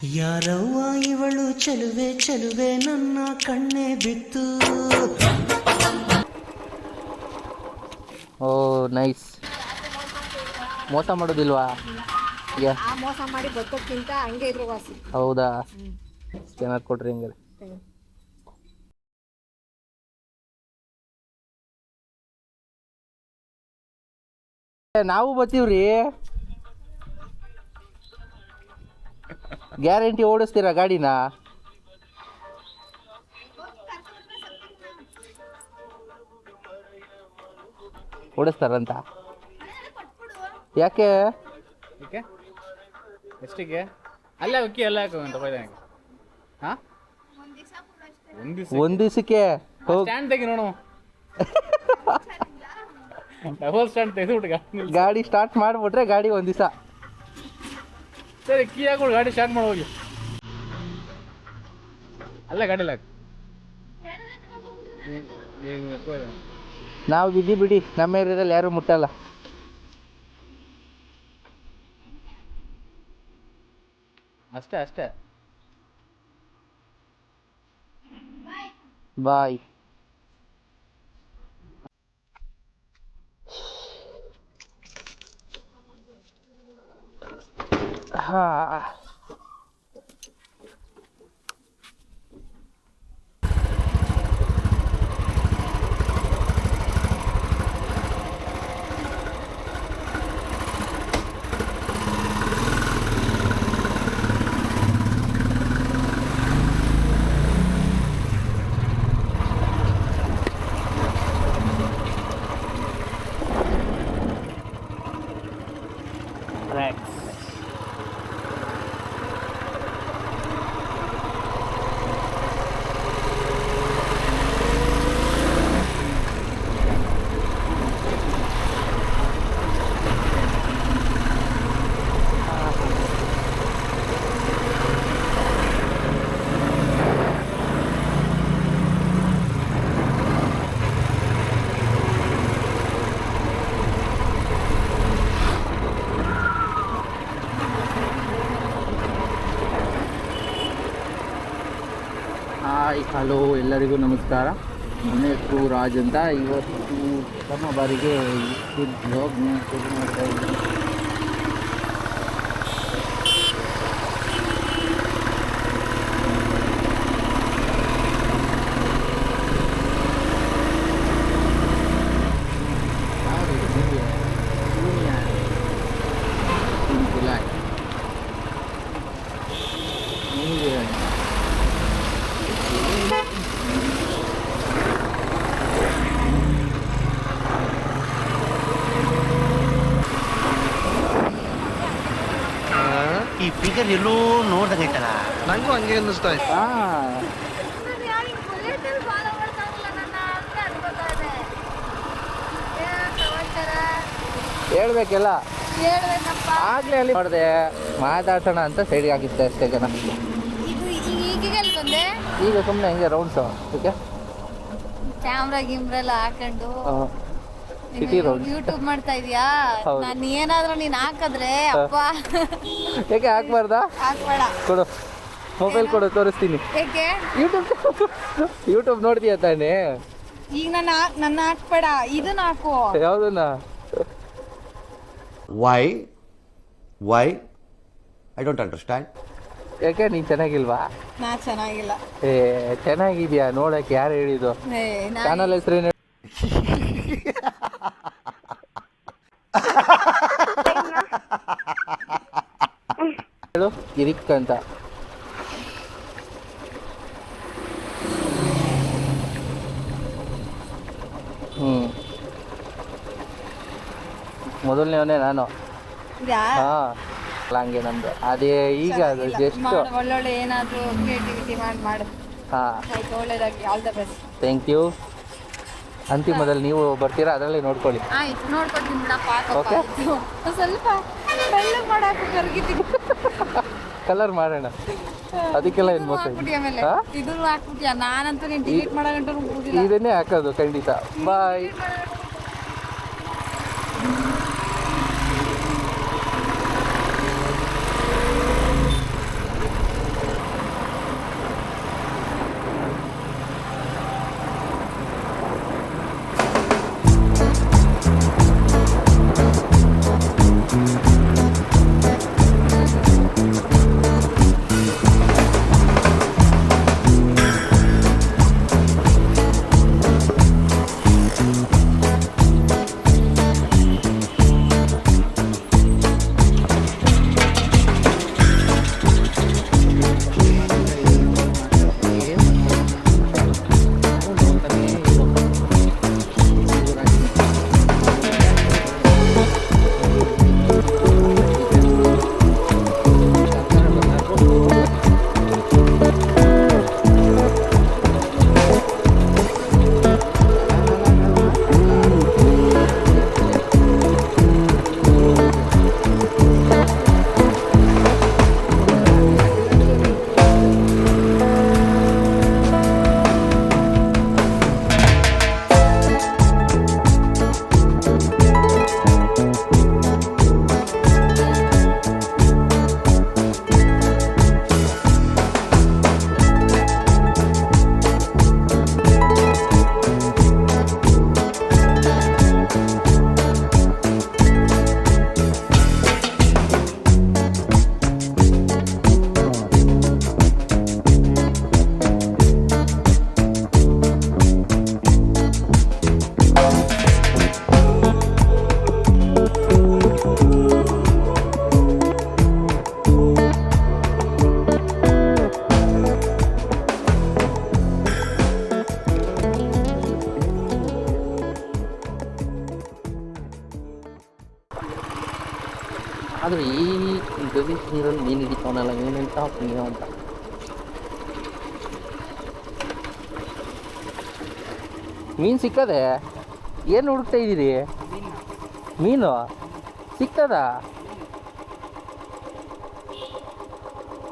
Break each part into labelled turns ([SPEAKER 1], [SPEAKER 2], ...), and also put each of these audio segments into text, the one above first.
[SPEAKER 1] ಯಾರವ್ವ ಇವಳು ಚಲುವೆ ಚಲುವೆ ನನ್ನ ಕಣ್ಣೆ ಬಿತ್ತು.
[SPEAKER 2] Oh nice. ಮೋಸ ಮಾಡೋದಿಲ್ವಾ? ಯಾ.
[SPEAKER 3] ಆ ಮೋಸ ಮಾಡಿ ಬದುಕೋಕ್ಕಿಂತ ಹಂಗೆ ಇದ್ರು ವಾಸಿ.
[SPEAKER 2] ಹೌದಾ? ಸ್ಕ್ಯಾನರ್ ಕೊಡ್ರಿ ಹಿಂಗೆ ನಾವು ಬರ್ತೀವ್ರಿ ಗ್ಯಾರಂಟಿ ಓಡಿಸ್ತೀರಾ ಗಾಡಿನ? ಓಡಿಸ್ತಾರಂತ? ಯಾಕೆ?
[SPEAKER 4] ಎಷ್ಟಿಗೆ? ಅಲ್ಲೇ ಅಕ್ಕಿ ಎಲ್ಲ ಹಾಂ? ಒಂದು ದಿವಸ
[SPEAKER 2] ಒಂದ್ ದಿವಸಕ್ಕೆ?
[SPEAKER 4] ಸ್ಟ್ಯಾಂಡ್ ತೆಗಿ ನೋಡು. ಡಬಲ್ ಸ್ಟ್ಯಾಂಡ್ ತೆಗೆದು ಗಾಡಿ
[SPEAKER 2] ಗಾಡಿ ಸ್ಟಾರ್ಟ್ ಮಾಡ್ಬಿಟ್ರೆ ಗಾಡಿ ಒಂದ್ ದಿವಸ.
[SPEAKER 4] ಸರಿ ಕೀ ಹಾಕೊಂಡು ಗಾಡಿ ಸ್ಟಾರ್ಟ್ ಮಾಡಿ ಹೋಗಿ. ಅಲ್ಲೇ ಗಾಡಿ ಲಾಕ್.
[SPEAKER 2] ನಾವು ಬಿದ್ದಿ ಬಿಡಿ ನಮ್ಮ ಏರಿಯಾದಲ್ಲಿ ಯಾರು ಮುಟ್ಟಲ್ಲ.
[SPEAKER 4] ಅಷ್ಟೇ ಅಷ್ಟೇ.
[SPEAKER 2] ಬಾಯ್ ಹಾ ಹಾಯ್, ಹಲೋ, ಎಲ್ಲರಿಗೂ ನಮಸ್ಕಾರ. ನನ್ನ ಹೆಸರು ರಾಜ್ ಅಂತ ಇವತ್ತು ತಮ್ಮ ಬಾರಿಗೆ ಬ್ಲಾಗ್ನ ಶುರು ಮಾಡ್ತಾ ಇದ್ದೀನಿ ಯಾರು ಇದು? ನೀವೇ? ನೀವು ಯಾರು? ನೀವು ಗುಲಾಯ್. ನೀವೇ
[SPEAKER 1] ಈ ಎಲ್ಲೋ ನೋಡ್ದಂಗೆ ಐತಲ್ಲ?
[SPEAKER 5] ನಂಗೂ ಹಂಗೆ ಅನ್ನಿಸ್ತಾ ಇತ್ತು.
[SPEAKER 2] ಹಾ. ಹೇಳ್ಬೇಕೆಲ್ಲ?
[SPEAKER 3] ಹೇಳ್ಬೇಕಪ್ಪ
[SPEAKER 2] ಆಗ್ಲೇ ಅಲ್ಲಿ ನೋಡಿದೆ ಮಾತಾಡ್ಸೋಣ ಅಂತ ಸೈಡ್ಗೆ ಹಾಕಿದ್ದೆ ಅಷ್ಟೇ ಜನ.
[SPEAKER 3] ಇದು ಈಗ ಎಲ್ಲಿ ಬಂದೆ
[SPEAKER 2] ಈಗ ಸುಮ್ಮನೆ ಹಿಂಗೆ ರೌಂಡ್ಸು ಓಕೆ?
[SPEAKER 3] ಕ್ಯಾಮ್ರಾ ಗಿಮ್ರೆಲ್ಲ ಹಾಕೊಂಡು
[SPEAKER 2] ಸಿಟಿ ರೌಂಡ್
[SPEAKER 3] ಯೂಟ್ಯೂಬ್ ಮಾಡ್ತಾ ಇದೀಯಾ?
[SPEAKER 2] ಹೌದು.
[SPEAKER 3] ನಾನು ಏನಾದ್ರೂ ನೀನ್ ಹಾಕಿದ್ರೆ ಅಪ್ಪ.
[SPEAKER 2] ಯಾಕೆ ಹಾಕ್ಬಾರ್ದಾ?
[SPEAKER 3] ಹಾಕ್ಬೇಡ.
[SPEAKER 2] ಕೊಡು. ಮೊಬೈಲ್ ಕೊಡು ತೋರಿಸ್ತೀನಿ.
[SPEAKER 3] ಯಾಕೆ
[SPEAKER 2] ಯೂಟ್ಯೂಬ್ ಯೂಟ್ಯೂಬ್ ನೋಡ್ತೀಯ ತಾನೇ?
[SPEAKER 3] ಈಗ ನನ್ನ ನನ್ನ ಹಾಕ್ಬೇಡ. ಇದನ್ನ ಹಾಕು.
[SPEAKER 2] ಯಾವುದನ್ನ?
[SPEAKER 6] Why? Why? I don't understand.
[SPEAKER 2] ಯಾಕೆ ನೀನ್ ಚೆನ್ನಾಗಿಲ್ವಾ?
[SPEAKER 3] ನಾ ಚೆನ್ನಾಗಿಲ್ಲ.
[SPEAKER 2] ಏ ಚೆನ್ನಾಗಿದ್ಯಾ? ನೋಡಕ್ ಯಾರು ಹೇಳಿದ್ದು?
[SPEAKER 3] ಏ, ಹೆಸರು
[SPEAKER 2] ಚಾನಲ್ ಹೆಸರೇನು? ಹೇಳು ಗಿರಿಕ್ ಅಂತ. ಹ್ಞೂ ಮೊದಲನೇವನೇ ನಾನು? ಹಾಂ. ಹಂಗೆ ನಂದು. ಅದೇ ಈಗ ಅದು. ಜಸ್ಟ್
[SPEAKER 3] ಒಳ್ಳೊಳ್ಳೆ ಏನಾದ್ರು ಕ್ರಿಯೇಟಿವಿಟಿ ಮಾಡಿ ಮಾಡು.
[SPEAKER 2] ಹಾಂ.
[SPEAKER 3] ಆಯ್ತು ಒಳ್ಳೇದಾಗಿ all the best
[SPEAKER 2] thank you ಅಂತಿಮದಲ್ಲಿ ನೀವು ಬರ್ತೀರಾ? ಅದರಲ್ಲಿ ನೋಡ್ಕೊಳ್ಳಿ.
[SPEAKER 3] ಆಯ್ತು ನೋಡ್ಕೊಳ್ತೀನಿ ಬಿಡಪ್ಪ. ಒಂದ್ ಸ್ವಲ್ಪ ಬೆಳ್ಳಗ್ ಮಾಡಾಕು ಕರ್ಗಿತೀನಿ
[SPEAKER 2] ಕಲರ್ ಮಾಡೋಣ. ಅದಕ್ಕೆಲ್ಲ ಏನು ಮೋಸ
[SPEAKER 3] ಹಾಕ್ಬಿಟ್ಟಿ ಆಮೇಲೆ.
[SPEAKER 2] ಹಾ?
[SPEAKER 3] ಇದನ್ನು ಹಾಕ್ಬಿಟ್ಯಾ? ನಾನಂತೂ ನೀನ್ ಡಿಲೀಟ್
[SPEAKER 2] ಇದನ್ನೇ ಹಾಕೋದು ಖಂಡಿತ. ಬಾಯ್ ನೀರಲ್ಲಿ ಮೀನು ಹಿಡಿತಾವನಲ್ಲ ಏನಂತ ಪುಣ್ಯ ಅಂತ ಮೀನು ಸಿಕ್ಕದೆ? ಏನು ಹುಡುಕ್ತಾ ಇದ್ದೀರಿ? ಮೀನು? ಸಿಕ್ತದ?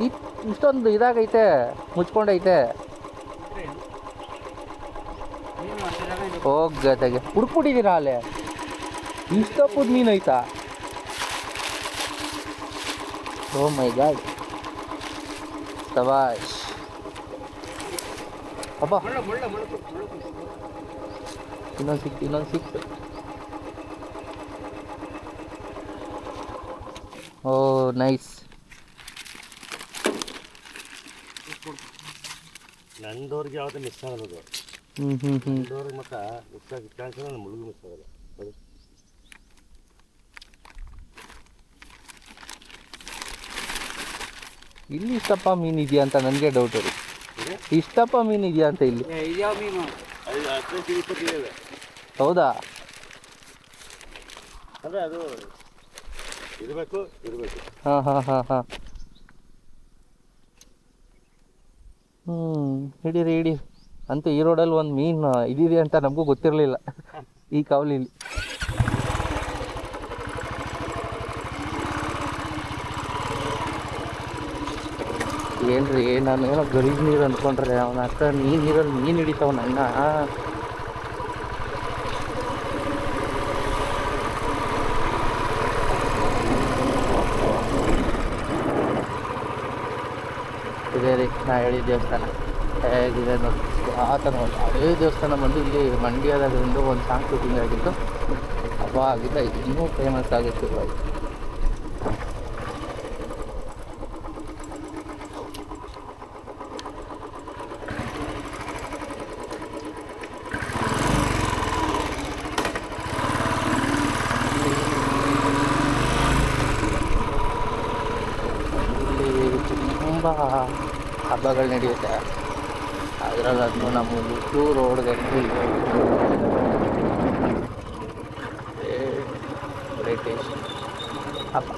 [SPEAKER 2] ಇ- ಇಷ್ಟೊಂದು ಇದಾಗೈತೆ, ಮುಚ್ಕೊಂಡೈತೆ. ಹೋಗತ್ತಾಗೆ ಹುಡುಕ್ಬಿಟ್ಟಿದ್ದೀರಾ ಅಲ್ಲೇ? ಇಷ್ಟೊಪ್ಪದ ಮೀನು ಐತಾ? ಓ ಮೈ ಗಾಡ್ ಸಬಾಷ್ ಅಬ್ಬಾ ಇನ್ನೊಂದು ಸಿಕ್ತು ಇನ್ನೊಂದು ಸಿಕ್ತು ಓ ನೈಸ್
[SPEAKER 5] ನಂದವ್ರಿಗೆ ಯಾವತ್ತೂ ಮಿಸ್ ಆಗೋದು
[SPEAKER 2] ಹ್ಞೂ ಹ್ಞೂ ಹ್ಞೂ
[SPEAKER 5] ನಂದವ್ರಿಗೆ ಮತ್ತೆ ಮಿಸ್ ಆಗಿ ಚಾನ್ಸ್ ಮುಳುಗು ಮಿಸ್ ಆಗಲ್ಲ ಅದು
[SPEAKER 2] ಇಲ್ಲಿ ಇಷ್ಟಪ್ಪ ಮೀನು ಇದೆಯಾ ಅಂತ ನನಗೆ ಡೌಟ್ ಅದು. ಇಷ್ಟಪ್ಪ ಮೀನು ಇದೆಯಾ ಅಂತ ಇಲ್ಲಿ? ಹೌದಾ?
[SPEAKER 5] ಹ್ಮ್ ಅದು. ಇರಬೇಕು ಇರಬೇಕು.
[SPEAKER 2] ಹಾಂ ಹಾಂ ಹಾಂ ಹಾಂ. ಹ್ಞೂ ಹಿಡೀರಿ ಹಿಡಿ ಅಂತೂ ಈ ರೋಡಲ್ಲಿ ಒಂದು ಮೀನು ಇದಿದೆ ಅಂತ ನಮಗೂ ಗೊತ್ತಿರಲಿಲ್ಲ. ಈ ಕಾವಲಿಲಿ ಏನ್ರಿ ನಾನು ಏನೋ ಗಲೀಜು ನೀರು ಅಂದ್ಕೊಂಡ್ರೆ ಅವನ ಅಕ್ಕ ಮೀನು ನೀರಲ್ಲಿ ಮೀನು ಹಿಡಿತಾವ ನನ್ನ. ಇದೇ ರೀ, ನಾ ಹೇಳಿದ ದೇವಸ್ಥಾನ. ಹೇಗಿದೆ ನೋಡಿ, ಆತನ ಒಂದು ಅದೇ ದೇವಸ್ಥಾನ ಬಂದು ಇಲ್ಲಿ ಮಂಡ್ಯದಾಗ ಒಂದು ಸಾಂಸ್ಕೃತಿಕ ಆಗಿತ್ತು ಹಬ್ಬ ಆಗಿದ್ದ, ಇನ್ನೂ ಫೇಮಸ್ ಆಗಿತ್ತು ಶುರುವಾಯಿತು ಇಲ್ಲಿ ತುಂಬ ಹಬ್ಬಗಳು ನಡೆಯುತ್ತೆ. ಅದರಲ್ಲೂ ನಮ್ಮ ಹುಟ್ಟು ಏ ಬ್ರಿಟಿಷ್ ಹಬ್ಬ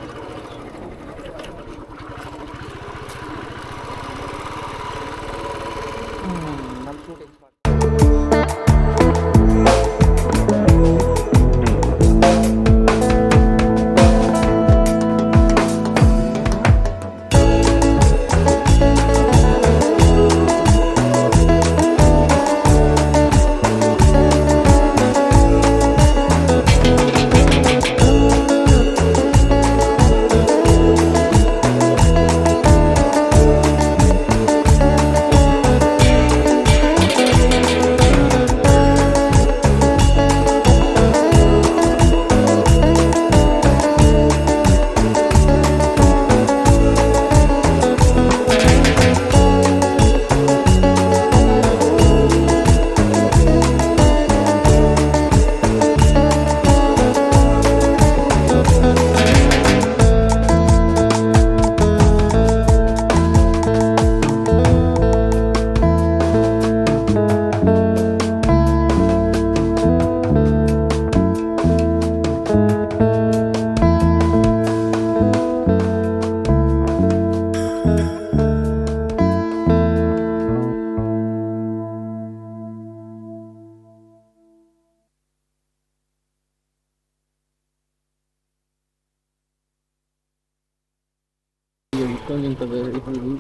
[SPEAKER 2] ಅಯ್ಯೋ, ಇಷ್ಟೊಂದು ಇಂಥ ಬೇರೆ ಇದು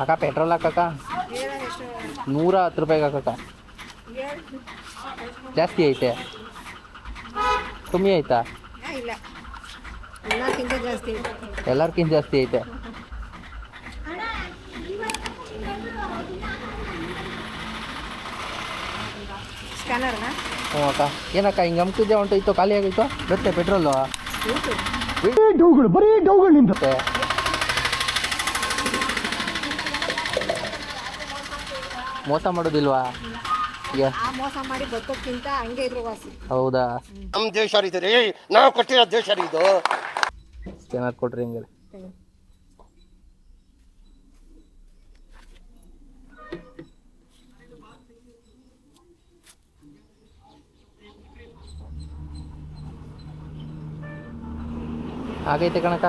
[SPEAKER 2] ಅಕ್ಕ ಪೆಟ್ರೋಲ್ ಹಾಕಕ್ಕ ನೂರ ಹತ್ತು ರೂಪಾಯಿಗೆ ಹಾಕಕ್ಕ ಜಾಸ್ತಿ ಐತೆ. ಕಮ್ಮಿ ಆಯ್ತಾ?
[SPEAKER 3] ಇಲ್ಲ. ಎಲ್ಲಕ್ಕಿಂತ ಜಾಸ್ತಿ.
[SPEAKER 2] ಎಲ್ಲರ್ಕಿಂತ ಜಾಸ್ತಿ ಐತೆ. ಹ್ಞೂ ಅಕ್ಕ. ಏನಕ್ಕ ಹಿಂಗೆ ಅಮ್ಕಿದ್ದೆ ಹೊಂಟೋಯ್ತು ಖಾಲಿ ಆಗೈತು ಬರುತ್ತೆ ಪೆಟ್ರೋಲು ಮತ್ತೆ? ಮೋಸ ಮಾಡೋದಿಲ್ವಾ?
[SPEAKER 3] ಆ ಮೋಸ ಮಾಡಿ ಬದುಕೋಕ್ಕಿಂತ ಹಂಗೆ ಇದ್ರು ವಾಸಿ.
[SPEAKER 2] ಹೌದಾ?
[SPEAKER 5] ನಮ್ಮ ದೇಶ ರೀ ರೀ. ನಾವು ಕೊಟ್ಟಿರೋ ದೇಶ ರೀ ಇದು.
[SPEAKER 2] ಸ್ಕ್ಯಾನರ್ ಕೊಡ್ರಿ ಹಿಂಗೆ. ಆಗೈತೆ ಕಣಕ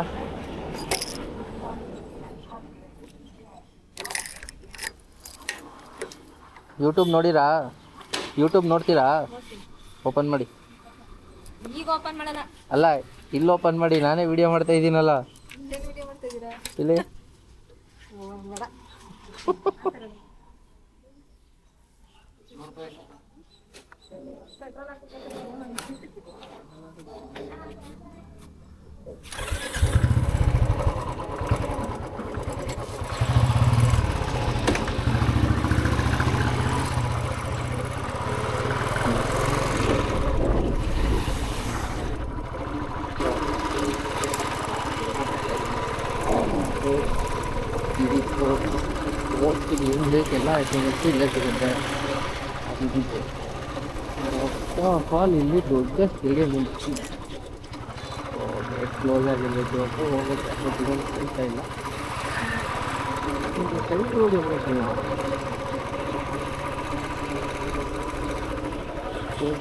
[SPEAKER 2] ಯೂಟ್ಯೂಬ್ ನೋಡಿರಾ? ಯೂಟ್ಯೂಬ್ ನೋಡ್ತೀರಾ? ಓಪನ್ ಮಾಡಿ.
[SPEAKER 3] ಈಗ ಓಪನ್ ಮಾಡೋಣ
[SPEAKER 2] ಅಲ್ಲ ಇಲ್ಲ ಓಪನ್ ಮಾಡಿ. ನಾನೇ ವಿಡಿಯೋ ಮಾಡ್ತಾ ಇದ್ದೀನಲ್ಲ. ಇಲ್ಲಿ.
[SPEAKER 3] ಓ, ಬೇಡ
[SPEAKER 2] ಓದ್ತೀವಿ ಏನು ಬೇಕೆಲ್ಲ ಐಟಮ್ಸ್ ಇಲ್ಲೇ ಸಿಗುತ್ತೆ ಅದಿದೆ ಫಾಲ್ ಇಲ್ಲಿ ದೊಡ್ಡ ಸ್ಟೇಡಿಯಂ ಉಂಟು ಕ್ಲೋಸ್ ಆಗಿರ್ಬೇಕು ಅಂತ ಹೋಗುತ್ತೆ ಬಟ್ ಇದೊಂದು ಸಿಗ್ತಾ ಇಲ್ಲ ಈಗ ಸೈಡ್ ರೋಡ್ ಇರಬೇಕು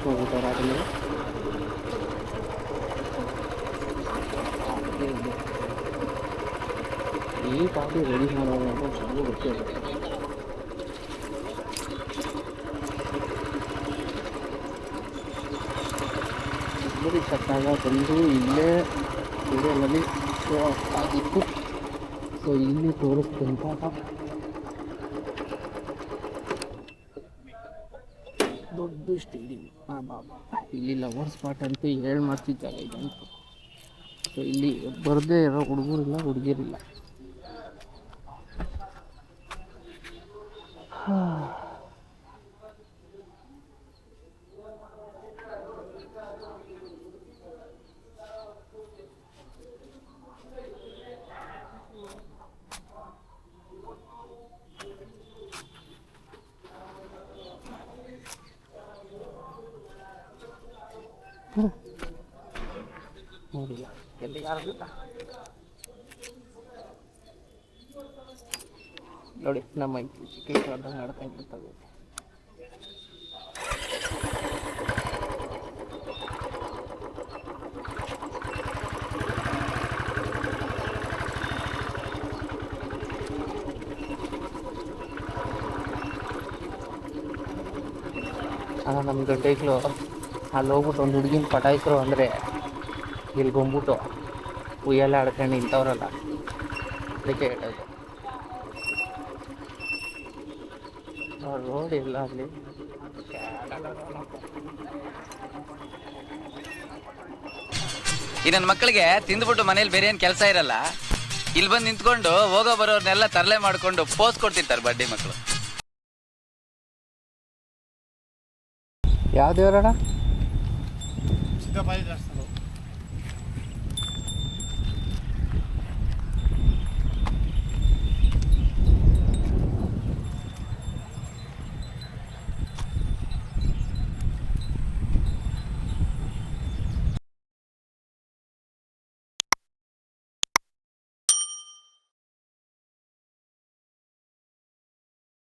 [SPEAKER 2] ಹೋಗ್ಬಿಟ್ಟಾರ ಅದನ್ನು ಈ ಪಾರ್ಟಿ ರೆಡಿ ಮಾಡೋದು ಅಂತ ನನಗೂ ಸತ್ತಾಗ ಬಂದು ಇಲ್ಲೇ ಸ್ಟೇಡಿಯಮಲ್ಲಿ ಶೋ ಆಗಿತ್ತು ಸೊ ಇಲ್ಲಿ ತೋರಿಸ್ಕೊಂತ ದೊಡ್ಡ ಸ್ಟೇಡಿಯಂ ಹಾಂ ಬಾಬಾ ಇಲ್ಲಿ ಲವರ್ ಸ್ಪಾಟ್ ಅಂತ ಹೇಳಿ ಮಾಡ್ತಿದ್ದಾಗ ಇದಂತೂ. ಸೊ ಇಲ್ಲಿ ಬರದೇ ಇರೋ ಹುಡುಗರಿಲ್ಲ ಹುಡುಗಿರಿಲ್ಲ ನೋಡಿಲ್ಲ ಯಾರು ನೋಡಿ ನಮ್ಮ ಚಿಕ್ಕ ನಮ್ಮ ಗಂಟೆಗಳು ಅಲ್ಲಿ ಹೋಗ್ಬಿಟ್ಟು ಒಂದು ಹುಡುಗಿನ ಪಟಾಯಿಸ್ರು ಅಂದರೆ ಇಲ್ಲಿ ಬಂದ್ಬಿಟ್ಟು ಉಯ್ಯಲ್ಲ ಆಡ್ಕೊಂಡು ಇಂಥವ್ರಲ್ಲ ಅದಕ್ಕೆ ಹೇಳೋದು ರೋಡ್ ಇಲ್ಲ ಅಲ್ಲಿ.
[SPEAKER 7] ಈ ನನ್ನ ಮಕ್ಕಳಿಗೆ ತಿಂದ್ಬಿಟ್ಟು ಮನೇಲಿ ಬೇರೆ ಏನು ಕೆಲಸ ಇರಲ್ಲ. ಇಲ್ಲಿ ಬಂದು ನಿಂತ್ಕೊಂಡು ಹೋಗೋ ಬರೋರ್ನೆಲ್ಲ ತರಲೆ ಮಾಡ್ಕೊಂಡು ಪೋಸ್ ಕೊಡ್ತಿರ್ತಾರೆ ಬಡ್ಡಿ ಮಕ್ಕಳು
[SPEAKER 2] ಯಾವ ದೇವರಣ್ಣ సిద్ధపడి చేస్తున్నారు